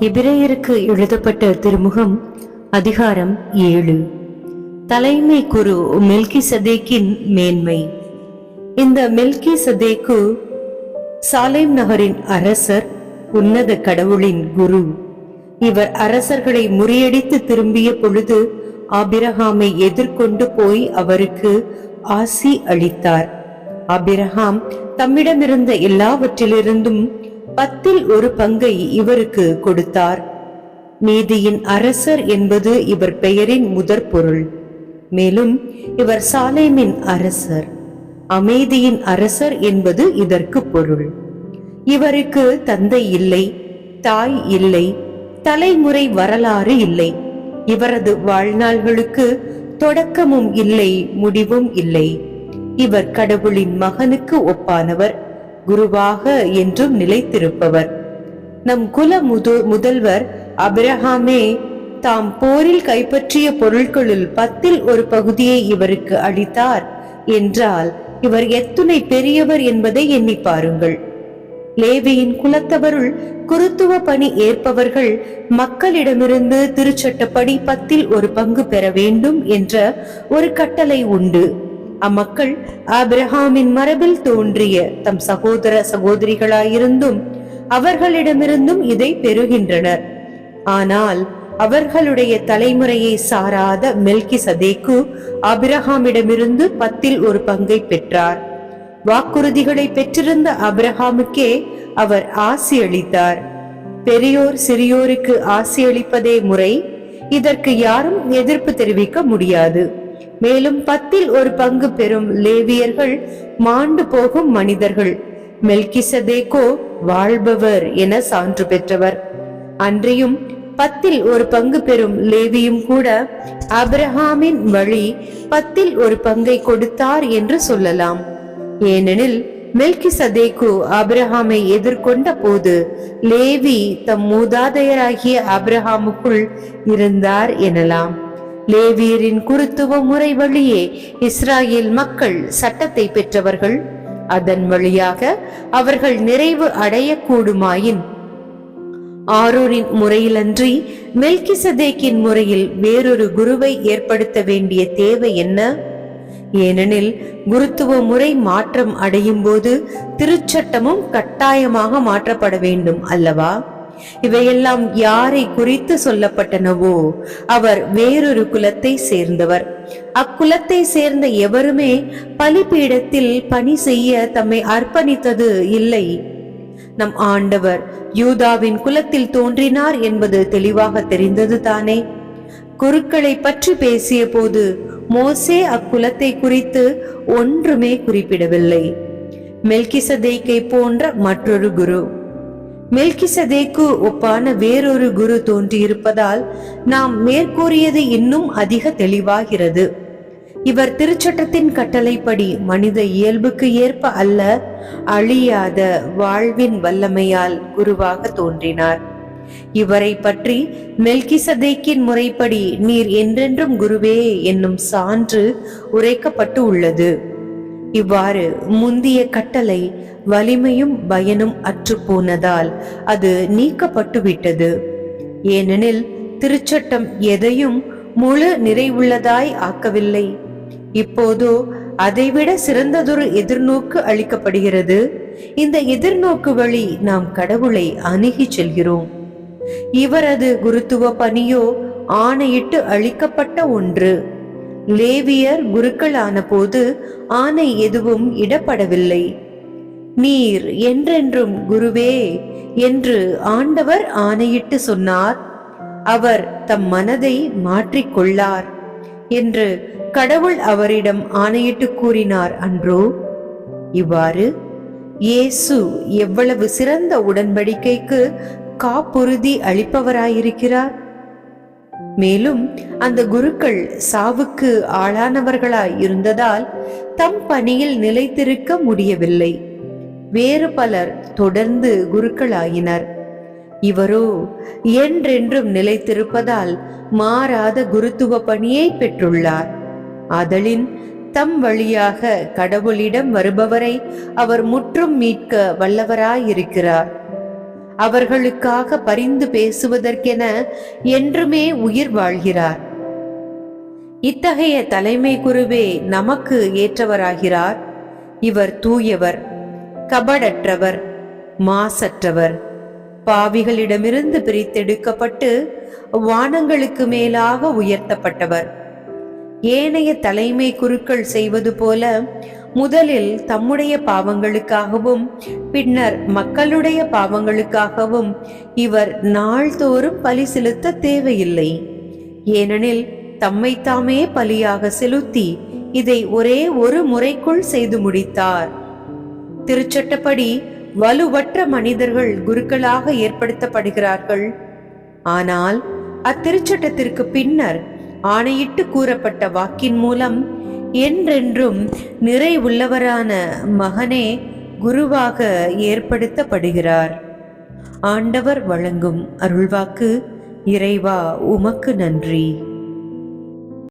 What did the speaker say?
எபிரேயருக்கு எழுதப்பட்ட திருமுகம் அதிகாரம் ஏழு. தலைமை குரு மெல்கி சதேக்கின் மேன்மை. இந்த மெல்கி சதேக்கு சாலேம் நகரின் அரசர் உன்னத கடவுளின் குரு. இவர் அரசர்களை முறியடித்து திரும்பிய பொழுது ஆபிரகாமை எதிர்கொண்டு போய் அவருக்கு ஆசி அளித்தார். ஆபிரகாம் தம்மிடமிருந்த எல்லாவற்றிலிருந்தும் பத்தில் ஒரு பங்கை இவருக்கு கொடுத்தார். நீதியின் அரசர் என்பது இவர் பெயரின் முதற் பொருள் மேலும் இவர் சாலேமின் அரசர். அமைதியின் அரசர் என்பது இதற்கு பொருள். இவருக்கு தந்தை இல்லை தாய் இல்லை தலைமுறை வரலாறு இல்லை. இவரது வாழ்நாள்களுக்கு தொடக்கமும் இல்லை முடிவும் இல்லை. இவர் கடவுளின் மகனுக்கு ஒப்பானவர். குருவாக என்றும் நிலைத்திருப்பவர். நம் குல முது முதல்வர் அபிரஹாமே தாம் போரில் கைப்பற்றிய பொருட்களுள் பத்தில் ஒரு பகுதியை இவருக்கு அளித்தார் என்றால் இவர் எத்துணை பெரியவர் என்பதை எண்ணி பாருங்கள். லேவியின் குலத்தவருள் குருத்துவ பணி ஏற்பவர்கள் மக்களிடமிருந்து திருச்சட்டப்படி பத்தில் ஒரு பங்கு பெற வேண்டும் என்ற ஒரு கட்டளை உண்டு. அம்மக்கள் ஆபிரஹாமின் மரபில் தோன்றிய தம் சகோதர சகோதரிகளாயிருந்தும் அவர்களிடமிருந்தும் இதை பெறுகின்றனர். ஆனால் அவர்களுடைய தலைமுறையை சாராத மெல்கி சதேக்கு அபிரஹாமிடமிருந்து பத்தில் ஒரு பங்கை பெற்றார். வாக்குறுதிகளை பெற்றிருந்த அபிரஹாமுக்கே அவர் ஆசி அளித்தார். பெரியோர் சிறியோருக்கு ஆசி அளிப்பதே முறை இதற்கு யாரும் எதிர்ப்பு தெரிவிக்க முடியாது. மேலும் பத்தில் ஒரு பங்கு பெறும் லேவியர்கள் மாண்டு போகும் மனிதர்கள். மெல்கிசதேக்கோ வாழ்பவர் என சான்று பெற்றவர். அன்றியும் பத்தில் ஒரு பங்கு பெறும் லேவியும் கூட அபிரஹாமின் வழி பத்தில் ஒரு பங்கை கொடுத்தார் என்று சொல்லலாம். ஏனெனில் மெல்கி சதேக்கு அப்ரஹாமை எதிர்கொண்ட போது லேவி தம் மூதாதையராகிய அப்ரஹாமுக்குள் இருந்தார் எனலாம். லேவியரின் குருத்துவ முறை வழியே இஸ்ராயேல் மக்கள் சட்டத்தை பெற்றவர்கள். அதன் வழியாக அவர்கள் நிறைவு அடையக்கூடுமாயின். ஆரோரின் முறையிலன்றி மெல்கிசதேக்கின் முறையில் வேறொரு குருவை ஏற்படுத்த வேண்டிய தேவை என்ன? ஏனெனில் குருத்துவ முறை மாற்றம் அடையும் போது திருச்சட்டமும் கட்டாயமாக மாற்றப்பட வேண்டும் அல்லவா? இவையெல்லாம் யாரை குறித்து சொல்லப்பட்டனவோ அவர் வேறொரு குலத்தை சேர்ந்தவர். அக்குலத்தை சேர்ந்த எவருமே பலிபீடத்தில் பணி செய்ய தம்மை அர்ப்பணித்தது இல்லை. நம் ஆண்டவர் யூதாவின் குலத்தில் தோன்றினார் என்பது தெளிவாக தெரிந்தது தானே. குருக்களை பற்றி பேசிய போது மோசே அக்குலத்தை குறித்து ஒன்றுமே குறிப்பிடவில்லை. மெல்கிசதேக்கை போன்ற மற்றொரு குரு. மெல்கிசதேக்கு ஒப்பான வேறொரு குரு தோன்றியிருப்பதால் நாம் மேற்கூறியது இன்னும் அதிக தெளிவாகிறது. இவர் திருச்சட்டத்தின் கட்டளைப்படி மனித இயல்புக்கு ஏற்ப அல்ல அழியாத வாழ்வின் வல்லமையால் குருவாக தோன்றினார். இவரை பற்றி மெல்கிசதேக்கின் முறைப்படி நீர் என்றென்றும் குருவே என்னும் சான்று உரைக்கப்பட்டு உள்ளது இவ்வாறு முந்திய கட்டளை வலிமையும் பயனும் அற்றுப்போனதால் அது நீக்கப்பட்டுவிட்டது. ஏனெனில் திருச்சட்டம் எதையும் முழு நிறைவுள்ளதாய் ஆக்கவில்லை. இப்போதோ அதைவிட சிறந்ததொரு எதிர்நோக்கு அளிக்கப்படுகிறது. இந்த எதிர்நோக்கு வழி நாம் கடவுளை அணுகி செல்கிறோம். இவரது குருத்துவ பணியோ ஆணையிட்டு அளிக்கப்பட்ட ஒன்று. லேவியர் குருக்கள் போது ஆணை எதுவும் இடப்படவில்லை. நீர் என்றென்றும் குருவே என்று ஆண்டவர் ஆணையிட்டு சொன்னார். அவர் தம் மனதை மாற்றிக்கொள்ளார் என்று கடவுள் அவரிடம் ஆணையிட்டு கூறினார் அன்றோ. இவ்வாறு இயேசு எவ்வளவு சிறந்த உடன்படிக்கைக்கு காப்புறுதி அளிப்பவராயிருக்கிறார். மேலும் அந்த குருக்கள் சாவுக்கு ஆளானவர்களாய் இருந்ததால் தம் பணியில் நிலைத்திருக்க முடியவில்லை. வேறு பலர் தொடர்ந்து குருக்களாயினர். இவரோ என்றென்றும் நிலைத்திருப்பதால் மாறாத குருத்துவ பணியை பெற்றுள்ளார். அதலின் தம் வழியாக கடவுளிடம் வருபவரை அவர் முற்றும் மீட்க வல்லவராயிருக்கிறார். அவர்களுக்காக பரிந்து பேசுவதற்கென என்றுமே உயிர் வாழ்கிறார். இத்தகைய தலைமை குருவே நமக்கு ஏற்றவராகிறார். இவர் தூயவர். கபடற்றவர் மாசற்றவர். பாவிகளிடமிருந்து பிரித்தெடுக்கப்பட்டு வானங்களுக்கு மேலாக உயர்த்தப்பட்டவர். ஏனைய தலைமை குருக்கள் செய்வது போல முதலில் தம்முடைய பாவங்களுக்காகவும் பின்னர் மக்களுடைய பாவங்களுக்காகவும் இவர் நாள்தோறும் பலி செலுத்த தேவையில்லை. ஏனெனில் தம்மைத்தாமே பலியாக செலுத்தி இதை ஒரே ஒரு முறைக்குள் செய்து முடித்தார். திருச்சட்டப்படி வலுவற்ற மனிதர்கள் குருக்களாக ஏற்படுத்தப்படுகிறார்கள். ஆனால் அத்திருச்சட்டத்திற்கு பின்னர் ஆணையிட்டு கூறப்பட்ட வாக்கின் மூலம் என்றென்றும் நிறைவுள்ளவரான மகனே குருவாக ஏற்படுத்தப்படுகிறார். ஆண்டவர் வழங்கும் அருள்வாக்கு இறைவா உமக்கு நன்றி.